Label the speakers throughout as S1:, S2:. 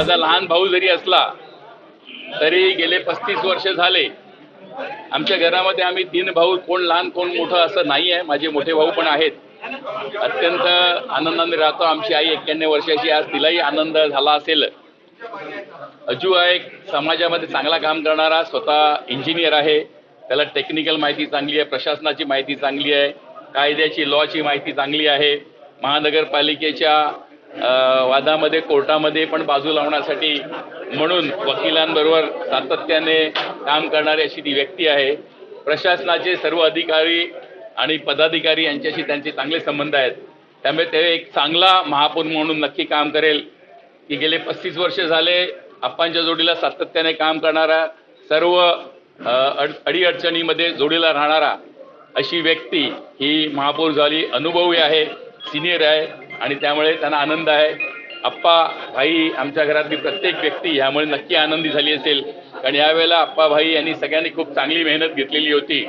S1: माझा लहान भाऊ जरी असला तरी गेले पस्तीस वर्ष झाले. आमच्या घरामध्ये आम्ही तीन भाऊ कोण लहान कोण मोठं असं नाही आहे माझे मोठे भाऊ पण आहेत. अत्यंत आनंदाने राहतो आमची आई. एक्क्याण्णव वर्षाची आज तिलाही आनंद झाला असेल. अजू हा एक समाजामध्ये चांगला काम करणारा स्वतः इंजिनियर आहे. त्याला टेक्निकल माहिती चांगली आहे. प्रशासनाची माहिती चांगली आहे. कायद्याची लॉची माहिती चांगली आहे. महानगरपालिकेच्या वादामध्ये कोर्टामध्ये पण बाजू लावण्यासाठी म्हणून वकिलांबरोबर सातत्याने काम करणारी अशी ती व्यक्ती आहे. प्रशासनाचे सर्व अधिकारी आणि पदाधिकारी यांच्याशी त्यांचे चांगले संबंध आहेत. त्यामुळे ते एक चांगला महापौर म्हणून नक्की काम करेल. की गेले पस्तीस वर्ष झाले आप्पांच्या जोडीला सातत्याने काम करणारा सर्व अड अडीअडचणीमध्ये जोडीला राहणारा अशी व्यक्ती ही महापौर झाली. अनुभवी आहे सिनियर आहे. आणि त्यामुळे त्यांना आनंद आहे. आप्पा भाई आमच्या घरातली प्रत्येक व्यक्ती ह्यामुळे नक्की आनंदी झाली असेल. कारण यावेळेला आप्पा भाई यांनी सगळ्यांनी खूप चांगली मेहनत घेतलेली होती.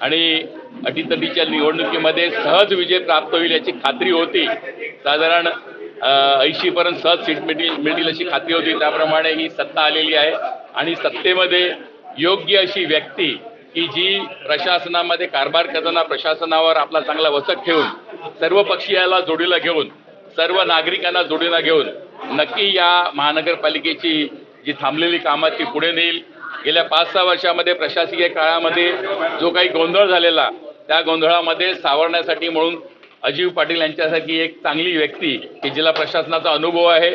S1: आणि अटीतटीच्या निवडणुकीमध्ये सहज विजय प्राप्त होईल याची खात्री होती. साधारण ऐंशीपर्यंत सहज सीट मिळतील मिळतील अशी खात्री होती. त्याप्रमाणे ही सत्ता आलेली आहे. आणि सत्तेमध्ये योग्य अशी व्यक्ती की जी प्रशासनामध्ये कारभार करताना प्रशासनावर आपला चांगला वचक ठेवून सर्व पक्षीयाला जोडीला घेऊन सर्व नागरिकांना जोडीला घेऊन नक्की या महानगरपालिकेची जी थांबलेली कामात ती पुढे नेईल. गेल्या पाच सहा वर्षामध्ये प्रशासकीय काळामध्ये जो काही गोंधळ झालेला त्या गोंधळामध्ये सावरण्यासाठी म्हणून अजीव पाटील यांच्यासारखी एक चांगली व्यक्ती की जिला प्रशासनाचा अनुभव आहे.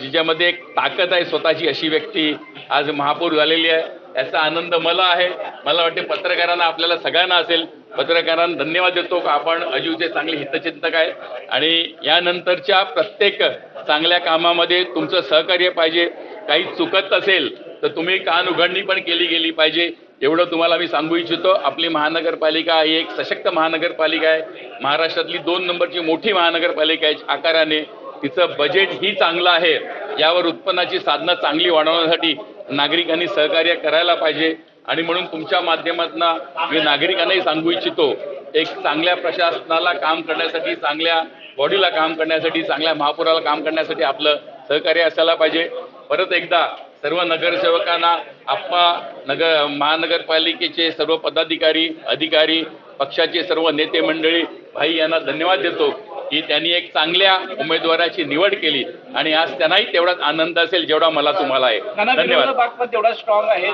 S1: जिच्यामध्ये एक ताकद आहे स्वतःची अशी व्यक्ती. आज महापौर झालेली आहे. याचा आनंद मला आहे. मला वाटते पत्रकारांना आपल्याला सगळ्यांना असेल. पत्रकारांना धन्यवाद देतो का आपण अजूचे चांगले हितचिंतक आहेत. आणि यानंतरच्या प्रत्येक चांगल्या कामामध्ये तुमचं सहकार्य पाहिजे. काही चुकत असेल तर तुम्ही कान उघडणी पण केली गेली पाहिजे. एवढं तुम्हाला मी सांगू इच्छितो. आपली महानगरपालिका ही एक सशक्त महानगरपालिका आहे. महाराष्ट्रातली दोन नंबरची मोठी महानगरपालिका आहे आकाराने. तिचं बजेट ही चांगलं आहे. यावर उत्पन्नाची साधनं चांगली वाढवण्यासाठी नागरिकांनी सहकार्य करायला पाहिजे. आणि म्हणून तुमच्या माध्यमातून मी नागरिकांनाही सांगू इच्छितो एक चांगल्या प्रशासनाला काम करण्यासाठी चांगल्या बॉडीला काम करण्यासाठी चांगल्या महापुराला काम करण्यासाठी आपलं सहकार्य असायला पाहिजे. परत एकदा सर्व नगरसेवकांना आप्पा नगर महानगरपालिकेचे सर्व पदाधिकारी अधिकारी पक्षाचे सर्व नेते मंडळी भाई यांना धन्यवाद देतो. की त्यांनी एक चांगल्या उमेदवाराची निवड केली आणि आज त्यांनाही तेवढाच आनंद असेल जेवढा मला तुम्हाला आहे. धन्यवाद.
S2: तेवढा स्ट्रॉंग आहे.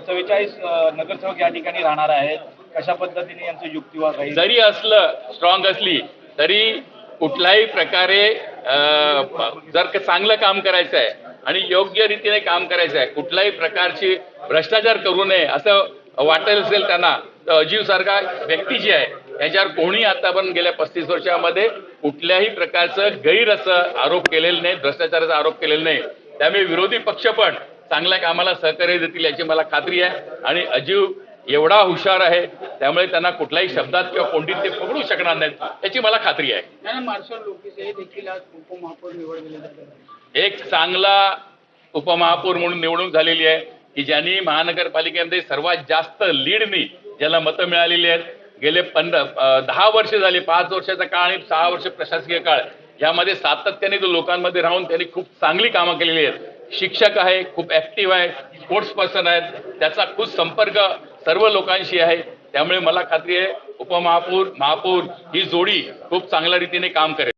S2: चव्वेचाळीस नगरसेवक या ठिकाणी राहणार आहेत. कशा पद्धतीने यांचं युक्तिवाद
S1: जरी असलं स्ट्रॉंग असली तरी कुठल्याही प्रकारे जर का चांगलं काम करायचं आहे आणि योग्य रीतीने काम करायचं आहे कुठल्याही प्रकारची भ्रष्टाचार करू नये असं वाटत असेल त्यांना अजीव सारखा व्यक्ती जी आहे याच्यावर कोणी आतापर्यंत गेल्या पस्तीस वर्षामध्ये कुठल्याही प्रकारचं गैर असं आरोप केलेलं नाही भ्रष्टाचाराचा आरोप केलेला नाही. त्यामुळे विरोधी पक्ष पण चांगल्या कामाला सहकार्य देतील याची मला खात्री आहे आणि अजीव एवढा हुशार आहे त्यामुळे त्यांना कुठल्याही शब्दात किंवा कोंडीत ते पकडू शकणार नाहीत याची मला खात्री आहे. एक चांगला उपमहापौर म्हणून निवडणूक झालेली आहे की ज्यांनी महानगरपालिकेमध्ये सर्वात जास्त लीडनी ज्याला मतं मिळालेली आहेत गेले पंधरा दहा वर्ष झाली पाच वर्षाचा काळ आणि सहा वर्ष प्रशासकीय काळ. यामध्ये सातत्याने तो लोकांमध्ये राहून त्यांनी खूप चांगली कामं केलेली आहेत. शिक्षक आहे खूप ऍक्टिव्ह आहे स्पोर्ट्स पर्सन आहेत. त्याचा खूप संपर्क सर्व लोकांशी आहे. त्यामुळे मला खात्री आहे उपमहापौर महापौर ही जोडी खूप चांगल्या रीतीने काम करेल.